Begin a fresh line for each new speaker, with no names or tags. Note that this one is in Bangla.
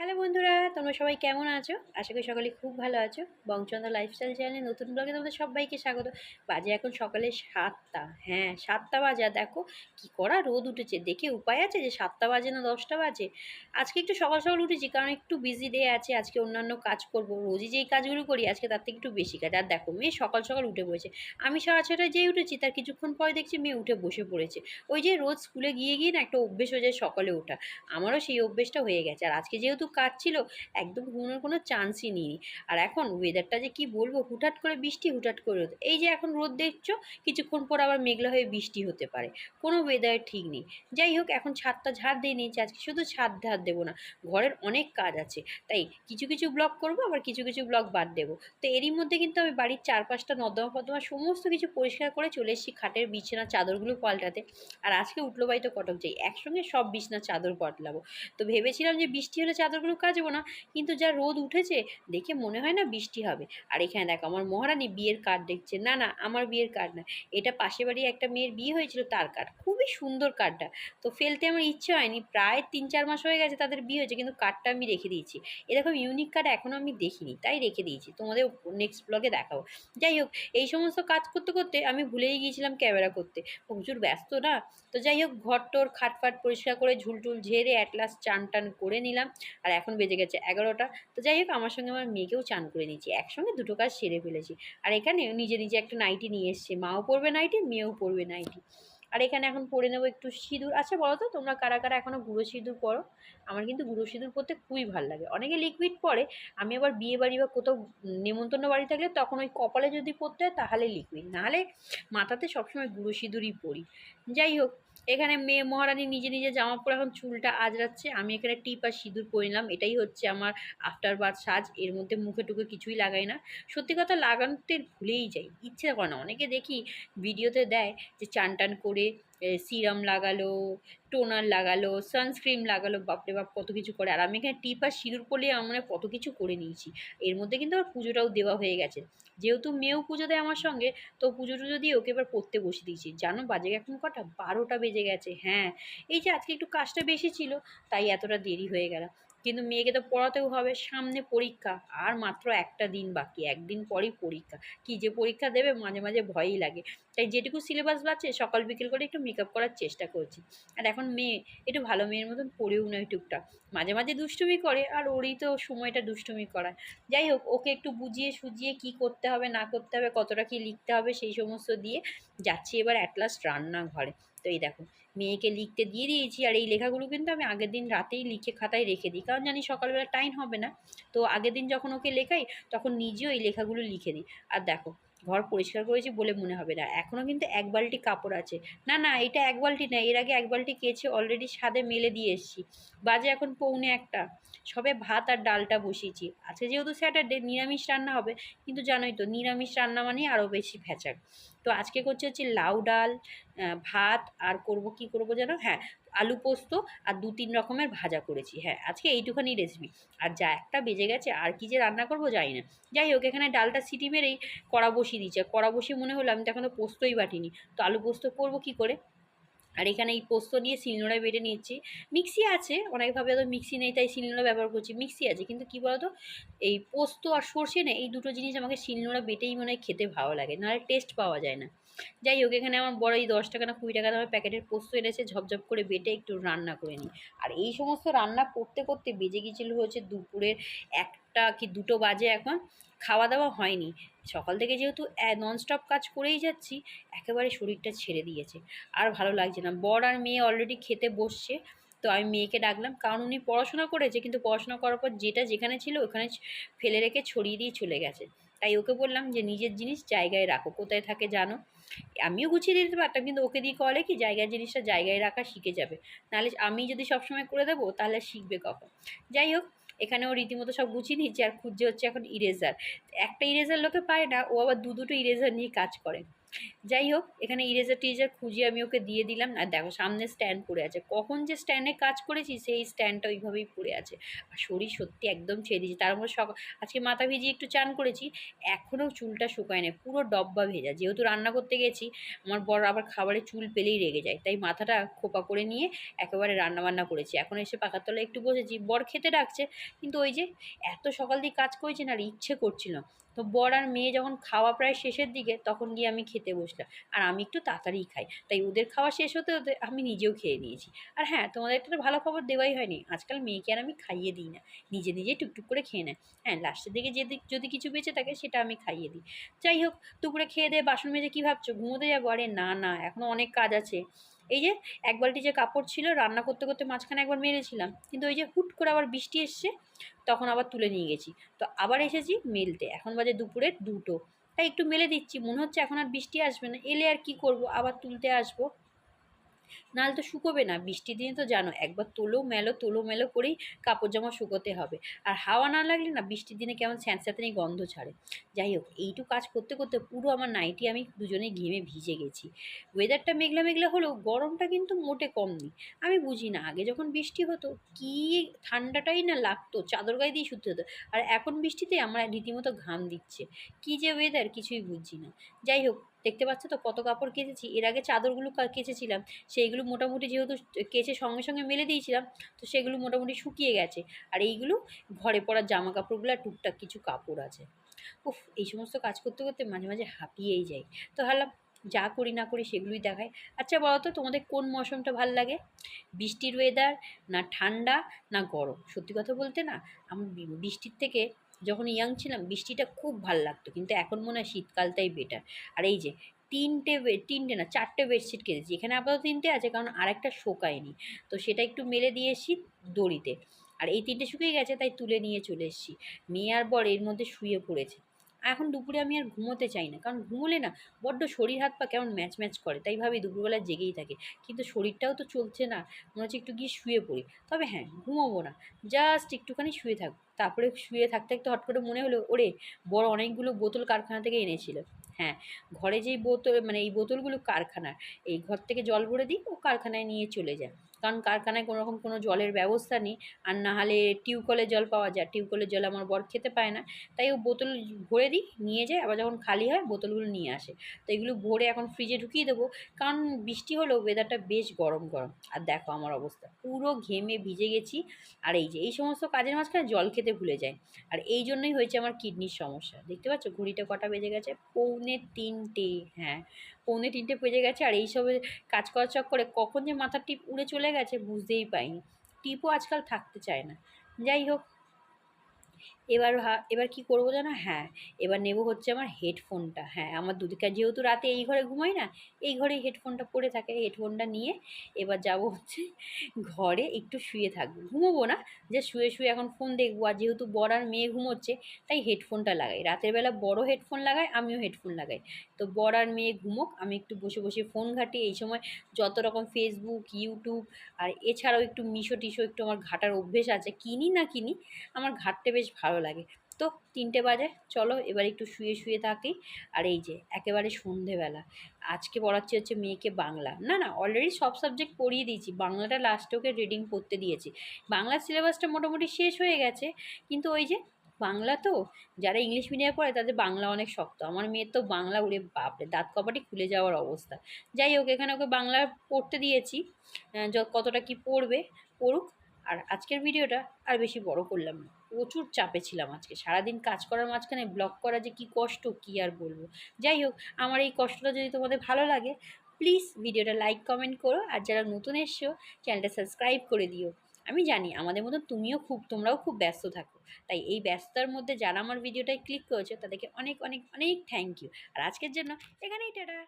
হ্যালো বন্ধুরা, তোমরা সবাই কেমন আছো? আশা করি সকলে খুব ভালো আছো। বংচন্দ্র লাইফস্টাইল চ্যানেলে নতুন ব্লগে তোমাদের সবাইকে স্বাগত। বাজে এখন সকালে সাতটা। হ্যাঁ সাতটা বাজে। দেখো কি করা রোদ উঠেছে। দেখে উপায় আছে যে সাতটা বাজে না দশটা বাজে? আজকে একটু সকাল সকাল উঠেছি কারণ একটু বিজি ডে আছে। আজকে অন্যান্য কাজ করব। রোজই যেই কাজগুলো করি আজকে তার থেকে একটু বেশি কাজ। আর দেখো, মেয়ে সকাল সকাল উঠে পড়েছে। আমি সাড়ে ছটায় যেই উঠেছি তার কিছুক্ষণ পরে দেখছি মেয়ে উঠে বসে পড়েছে। ওই যে রোজ স্কুলে গিয়ে গিয়ে না একটা অভ্যেস হয়ে যায় সকালে ওঠা। আমারও সেই অভ্যেসটা হয়ে গেছে। আর আজকে যেহেতু কাজ ছিল, একদম ঘুমোনোর কোনো চান্সই নিই আর এখন ওয়েদারটা যে কি বলব, হুটহাট করে বৃষ্টি, হুটহাট করে এই যে এখন রোদ দেখছ, কিছুক্ষণ পর আবার মেঘলা হয়ে বৃষ্টি হতে পারে। কোনো ওয়েদার ঠিক নেই। যাই হোক, এখন ছাদটা ঝাড় দিয়ে নিয়েছি। আজকে শুধু ছাদ ঝাড় দেবো না, ঘরের অনেক কাজ আছে। তাই কিছু কিছু ব্লগ করব, আবার কিছু কিছু ব্লগ বাদ দেবো। তো এরই মধ্যে কিন্তু আমি বাড়ির চারপাশটা নর্দমা ফর্দমা সমস্ত কিছু পরিষ্কার করে চলে এসেছি খাটের বিছানা, চাদরগুলো পাল্টাতে। আর আজকে উঠল বাড়ি তো কটক যাই। একসঙ্গে সব বিছনার চাদর পাল্টাবো। তো ভেবেছিলাম যে বৃষ্টি হলে চাদরগুলো কাচবো না। কিন্তু যা রোদ উঠেছে, দেখে মনে হয় না বৃষ্টি হবে। আর এখানে দেখো, আমার মহারানী বিয়ের কার্ড দেখছে। না না, আমার বিয়ের কার্ড না। এটা পাশে বাড়ি একটা মেয়ের বিয়ে হয়েছিল, তার কার্ড খুবই সুন্দর কার্ডটা তো ফেলতে আমার ইচ্ছে হয়নি। প্রায় তিন, চার মাস হয়ে গেছে তাদের বিয়ে হয়েছে, কিন্তু কার্ডটা আমি রেখে দিয়েছি। এরকম ইউনিক কার্ড এখনও আমি দেখিনি, তাই রেখে দিয়েছি। তোমাদের নেক্সট ব্লগে দেখাবো। যাই হোক, এই সমস্ত কাজ করতে করতে আমি ভুলেই গিয়েছিলাম ক্যামেরা করতে। প্রচুর ব্যস্ত না? তো যাই হোক ঘর টোর খাটফাট পরিষ্কার করে ঝুলটুল ঝেড়ে অ্যাটলাস চান টান করে নিলাম। আর এখন বেজে গেছে এগারোটা। তো যাই হোক, আমার সঙ্গে আমার মেয়েকেও চান করে নিয়েছি। একসঙ্গে দুটো কাজ সেরে ফেলেছি। আর এখানে নিজে নিজে একটা নাইটি নিয়ে এসছে। মাও পরবে নাইটি, মেয়েও পরবে নাইটি। আর এখানে এখন পরে নেব একটু সিঁদুর। আচ্ছা বলো তো, তোমরা কারা কারা এখনও গুঁড়ো সিঁদুর পরো? আমার কিন্তু গুঁড়ো সিঁদুর পরতে খুবই ভালো লাগে। অনেকে লিকুইড পরে। আমি আবার বিয়ে বাড়ি বা কোথাও নেমন্তন্ন বাড়ি থাকলে তখন ওই কপালে যদি পরতে হয় তাহলে লিকুইড নাহলে মাথাতে সবসময় গুঁড়ো সিঁদুরই পরি। যাই হোক এখানে মেয়ে মহারানী নিজে নিজে জামা পরে এখন চুলটা আজরাচ্ছে আমি এখানে টিপ আর সিঁদুর পরে নিলাম। এটাই হচ্ছে আমার আফটার বার্থ সাজ। এর মধ্যে মুখে টুকে কিছুই লাগাই না। সত্যি কথা লাগানোতে ভুলেই যাই। ইচ্ছে করে না। অনেকে দেখি ভিডিওতে দেয় যে চান টান করে সিরাম লাগালো টোনার লাগালো সানস্ক্রিন লাগালো, বাপরে বাপ, কত কিছু করে। আর আমি এখানে টিপ আর সিঁদুর পরলে আমরা কত কিছু করে নিয়েছি। এর মধ্যে কিন্তু আমার পুজোটাও দেওয়া হয়ে গেছে। যেহেতু মেয়েও পুজো দেয় আমার সঙ্গে, তো পুজো টুজো দিয়ে ওকে এবার পড়তে বসে দিয়েছি। জানো, বাজে এখন কটা? বারোটা বেজে গেছে হ্যাঁ। এই যে আজকে একটু কাজটা বেশি ছিল, তাই এতটা দেরি হয়ে গেল। কিন্তু মেয়েকে তো পড়াতেও হবে, সামনে পরীক্ষা। আর মাত্র একটা দিন বাকি, একদিন পরই পরীক্ষা। কী যে পরীক্ষা দেবে, মাঝে মাঝে ভয়ই লাগে। তাই যেটুকু সিলেবাস বাড়ছে সকাল বিকেল করে একটু মেকআপ করার চেষ্টা করছি। আর এখন মেয়ে, একটু ভালো মেয়ের মতন পড়েও নয় টুকটাক। মাঝে মাঝে দুষ্টুমি করে, আর ওরই তো সময়টা দুষ্টুমি করায় যাই হোক, ওকে একটু বুঝিয়ে সুজিয়ে কি করতে হবে, না করতে হবে, কতটা কি লিখতে হবে, সেই সমস্ত দিয়ে যাচ্ছি এবার অ্যাট লাস্ট রান্নাঘরে। তো এই দেখো, মেয়েকে লিখতে দিয়ে দিয়েছি আর এই লেখাগুলো কিন্তু আমি আগের দিন রাতেই লিখে খাতায় রেখে দিই। কারণ জানি সকালবেলা টাইম হবে না, তো আগের দিন যখন ওকে লেখাই, তখন নিজেও এই লেখাগুলো লিখে দিই আর দেখো, ঘর পরিষ্কার করেছি বলে মনে হবে না এখনও কিন্তু এক বালতি কাপড় আছে। না না, এটা এক বালটি না, এর আগে এক বালতি কেচে অলরেডি ছাদে মেলে দিয়ে এসেছি। বাজে এখন পৌনে একটা, সবে ভাত আর ডালটা বসিয়েছি। আজকে যেহেতু স্যাটারডে নিরামিষ রান্না হবে, কিন্তু জানোই তো, নিরামিষ রান্না মানেই আরও বেশি ভেচাক তো আজকে করছে হচ্ছে লাউ ডাল ভাত আর করব কি করব যেন? হ্যাঁ আলু পোস্ত আর দু তিন রকমের ভাজা করেছি। হ্যাঁ আজকে এইটুখানি রেসিপি আর যা একটা বেজে গেছে, আর কি যে রান্না করব জানি না। যাই হোক, এখানে ডালটা সিটি মেরেই কড়া বসিয়ে দিচ্ছে কড়া বসিয়ে মনে হলো আমি তো এখন তো পোস্তই বাটিনি। তো আলু পোস্ত করব কি করে? আর এখানে এই পোস্ত নিয়ে শিলনোড়ায় বেটে নিয়েছি। মিক্সি আছে অনেকভাবে তো মিক্সি নেই, তাই শিলনোড়া ব্যবহার করছি। মিক্সি আছে, কিন্তু কী বলতো, এই পোস্ত আর সর্ষে নেই এই দুটো জিনিস আমাকে শিলনোড়া বেটেই মনে হয় খেতে ভালো লাগে, নাহলে টেস্ট পাওয়া যায় না। যাই হোক, এখানে আমার বড় এই দশ টাকা না কুড়ি টাকা দামের প্যাকেটের পোস্ত এনেছে, ঝপঝপ করে বেটে একটু রান্না করে নিই। আর এই সমস্ত রান্না করতে করতে বেজে গিয়েছিল হচ্ছে দুপুরের একটা কি দুটো বাজে এখন, খাওয়া দাওয়া হয়নি। সকাল থেকে যেহেতু ননস্টপ কাজ করেই যাচ্ছি, একেবারে শরীরটা ছেড়ে দিয়েছে। আর ভালো লাগছে না। বর আর মেয়ে অলরেডি খেতে বসছে। তো আমি মেয়েকে ডাকলাম। কারণ উনি পড়াশোনা করেছে, কিন্তু পড়াশোনা করার পর যেটা যেখানে ছিল ওখানে ফেলে রেখে ছড়িয়ে দিয়ে চলে গেছে। তাই ওকে বললাম যে, নিজের জিনিস জায়গায় রাখো, কোথায় থাকে জানো? আমিও গুছিয়ে দিতে পারতাম, কিন্তু ওকে দিয়ে করলে কি, জায়গার জিনিসটা জায়গায় রাখা শিখে যাবে। নাহলে আমি যদি সবসময় করে দেবো, তাহলে শিখবে কখন? যাই হোক, এখানেও রীতিমতো সব গুছিয়ে নিচ্ছে আর খুঁজছে হচ্ছে এখন ইরেজার একটা ইরেজার লোকে পায় না, ও আবার দু দুটো ইরেজার নিয়ে কাজ করে। যাই হোক, এখানে ইরেজার টিরেজার খুঁজে আমি ওকে দিয়ে দিলাম। আর দেখো, সামনে স্ট্যান্ড পড়ে আছে। কখন যে স্ট্যান্ডে কাজ করেছি, সেই স্ট্যান্ডটা ওইভাবেই পড়ে আছে। আর শরীর সত্যি একদম ছেড়ে দিয়েছে। তার মধ্যে সকাল আজকে মাথা ভিজিয়ে একটু চান করেছি এখনও চুলটা শুকায় না পুরো ডব্বা ভেজা। যেহেতু রান্না করতে গেছি, আমার বর আবার খাবারে চুল পেলেই রেগে যায়। তাই মাথাটা খোপা করে নিয়ে একেবারে রান্নাবান্না করেছি। এখন এসে পাখার তলায় একটু বসেছি। বর খেতে ডাকছে, কিন্তু ওই যে এত সকাল দিয়ে কাজ করেছি না, আর ইচ্ছে করছিল। তো বর আর মেয়ে যখন খাওয়া প্রায় শেষের দিকে, তখন গিয়ে আমি খেতে বসলাম। আর আমি একটু তাড়াতাড়ি খাই। তাই ওদের খাওয়া শেষ হতে হতে আমি নিজেও খেয়ে নিয়েছি। আর হ্যাঁ তোমাদের একটা ভালো খবর দেওয়াই হয়নি। আজকাল মেয়েকে আর আমি খাইয়ে দিই না। নিজে নিজে টুকটুক করে খেয়ে নেয়। হ্যাঁ লাস্টের দিকে যদি যদি কিছু বেঁচে থাকে, সেটা আমি খাইয়ে দিই। যাই হোক, দুপুরে খেয়ে দিয়ে বাসন মেজে কী ভাবছ? ঘুমোতে যাব? আরে না না এখনও অনেক কাজ আছে। এই যে এক বালতি যে কাপড় ছিল, রান্না করতে করতে মাঝখানে একবার মেরেছিলাম। কিন্তু ওই যে হুট করে আবার বৃষ্টি এসছে, তখন আবার তুলে নিয়ে গেছি। তো আবার এসেছি মেলতে। এখন বাজে দুপুরে দুটো। তাই একটু মেলে দিচ্ছি। মনে হচ্ছে এখন আর বৃষ্টি আসবে না। এলে আর কি করব? আবার তুলতে আসব। নাহলে তো শুকোবে না। বৃষ্টির দিনে তো জানো, একবার তোলো মেলো তোলো মেলো করেই কাপড় জামা শুকোতে হবে। আর হাওয়া না লাগলে না বৃষ্টির দিনে কেমন স্যাঁতস্যাঁতানি গন্ধ ছাড়ে। যাই হোক এইটু কাজ করতে করতে পুরো আমার নাইটি আমি দুজনে ঘেমে ভিজে গেছি। ওয়েদারটা মেঘলা মেঘলা হলেও গরমটা কিন্তু মোটে কম নেই। আমি বুঝি না, আগে যখন বৃষ্টি হতো, কী ঠান্ডাটাই না লাগতো, চাদর গায়ে দিয়ে শুতে হতো। আর এখন বৃষ্টিতে আমার রীতিমতো ঘাম দিচ্ছে। কী যে ওয়েদার কিছুই বুঝছি না। যাই হোক দেখতে পাচ্ছ তো কত কাপড় কেচেছি? এর আগে চাদরগুলো কেচেছিলাম। সেইগুলো মোটামুটি যেহেতু কেচে সঙ্গে সঙ্গে মেলে দিয়েছিলাম, তো সেগুলো মোটামুটি শুকিয়ে গেছে। আর এইগুলো ঘরে পরার জামা কাপড়গুলো টুকটাক কিছু কাপড় আছে। উফ, এই সমস্ত কাজ করতে করতে মাঝে মাঝে হাঁপিয়েই যাই। তো ভাবলাম যা করি না করি সেগুলোই দেখায় আচ্ছা বলো তো, তোমাদের কোন মৌসুমটা ভালো লাগে? বৃষ্টির ওয়েদার না ঠান্ডা না গরম? সত্যি কথা বলতে না, আমি, বৃষ্টির থেকে যখন ইয়াং ছিলাম, বৃষ্টিটা খুব ভালো লাগতো। কিন্তু এখন মনে হয় শীতকালটাই বেটার আর এই যে তিনটে তিনটে না, চারটে বেডশিট কেটেছি। এখানে আপাতত তিনটে আছে, কারণ আরেকটা শোকায়নি। তো সেটা একটু মেলে দিয়ে এসেছি দড়িতে। আর এই তিনটে শুকিয়ে গেছে, তাই তুলে নিয়ে চলে এসেছি। মেয়ে আর বর এর মধ্যে শুয়ে পড়েছে। এখন দুপুরে আমি আর ঘুমোতে চাই না। কারণ ঘুমোলে না বড্ড শরীর হাত পা কেমন ম্যাচ ম্যাচ করে, তাই ভাবি দুপুরবেলা জেগেই থাকে। কিন্তু শরীরটাও তো চলছে না, মনে হচ্ছে একটু গিয়ে শুয়ে পড়ি। তবে হ্যাঁ ঘুমোবো না। জাস্ট একটুখানি শুয়ে থাকব তারপরে শুয়ে থাকতে থাকতে হট করে মনে হলো, ওরে, বড় অনেকগুলো বোতল কারখানা থেকে এনেছিল। হ্যাঁ ঘরে যেই বোতল মানে এই বোতলগুলো কারখানার, এই ঘর থেকে জল ভরে দিই, ও কারখানায় নিয়ে চলে যায়। কারণ কারখানায় কোনো রকম কোনো জলের ব্যবস্থা নেই, আর না হলে টিউকলের জল পাওয়া যায়। টিউকলের জল আমার বর খেতে পায় না। তাই ও বোতল ভরে দিই, নিয়ে যায়, আবার যখন খালি হয় বোতলগুলো নিয়ে আসে। তো এগুলো ভরে এখন ফ্রিজে ঢুকিয়ে দেবো। কারণ বৃষ্টি হলেও ওয়েদারটা বেশ গরম গরম। আর দেখো আমার অবস্থা, পুরো ঘেমে ভিজে গেছি। আর এই যে, এই সমস্ত কাজের মাঝখানে জল খেতে ভুলে যায় আর এই জন্যই হয়েছে আমার কিডনির সমস্যা। দেখতে পাচ্ছ? ঘড়িটা কটা বেজে গেছে? পৌনে তিনটে হ্যাঁ। পৌনে তিনটে বেজে গেছে আর এইসবের কাজ করার চক্করে কখন যে মাথার টিপ উড়ে চলে গেছে বুঝতেই পাইনি টিপও আজকাল থাকতে চায় না। যাই হোক এবার এবার কি করব জানো? হ্যাঁ এবার নেব হচ্ছে আমার হেডফোনটা। হ্যাঁ আমার দুদিকে যেহেতু রাতে এই ঘরে ঘুমাই না, এই ঘরেই হেডফোনটা পড়ে থাকে, হেডফোনটা নিয়ে এবার যাব হচ্ছে ঘরে একটু শুয়ে থাকব। ঘুমোবো না যে শুয়ে শুয়ে এখন ফোন দেখব। আর যেহেতু বড় আর মেয়ে ঘুমোচ্ছে, তাই হেডফোনটা লাগাই। রাতের বেলা বড় হেডফোন লাগাই, আমিও হেডফোন লাগাই। তো বড় আর মেয়ে ঘুমোক, আমি একটু বসে বসে ফোন ঘাঁটি। এই সময় যত রকম ফেসবুক ইউটিউব আর এছাড়াও একটু মিশো টিশো একটু আমার ঘাটার অভ্যেস আছে, কিনি না কিনি, আমার ঘাটতে বেশ ভালো লাগে। তো তিনটে বাজে, চলো এবার একটু শুয়ে শুয়ে থাকি। আর এই যে, একেবারে সন্ধেবেলা। আজকে পড়াচ্ছি হচ্ছে মেয়েকে বাংলা। না না অলরেডি সব সাবজেক্ট পড়িয়ে দিয়েছি। বাংলাটা লাস্টে ওকে রিডিং পড়তে দিয়েছি। বাংলার সিলেবাসটা মোটামুটি শেষ হয়ে গেছে। কিন্তু ওই যে, বাংলা তো, যারা ইংলিশ মিডিয়ামে পড়ে তাদের বাংলা অনেক শক্ত। আমার মেয়ের তো বাংলা উড়ে বাপরে, দাঁত কপাটি খুলে যাওয়ার অবস্থা। যাই হোক, এখানে ওকে বাংলা পড়তে দিয়েছি। কতটা কি পড়বে, পড়ুক। আর আজকের ভিডিওটা আর বেশি বড় করলাম না। প্রচুর চাপে ছিলাম আজকে। সারাদিন কাজ করার মাঝখানে ব্লগ করা যে কী কষ্ট, কী আর বলব? যাই হোক, আমার এই কষ্টটা যদি তোমাদের ভালো লাগে প্লিজ ভিডিওটা লাইক কমেন্ট করো। আর যারা নতুন এসছো চ্যানেলটা সাবস্ক্রাইব করে দিও। আমি জানি আমাদের মতো তুমিও খুব, তোমরাও খুব ব্যস্ত থাকো। তাই এই ব্যস্ততার মধ্যে যারা আমার ভিডিওটায় ক্লিক করেছ, তাদেরকে অনেক অনেক অনেক থ্যাংক ইউ আর আজকের জন্য এখানেই, টাটা!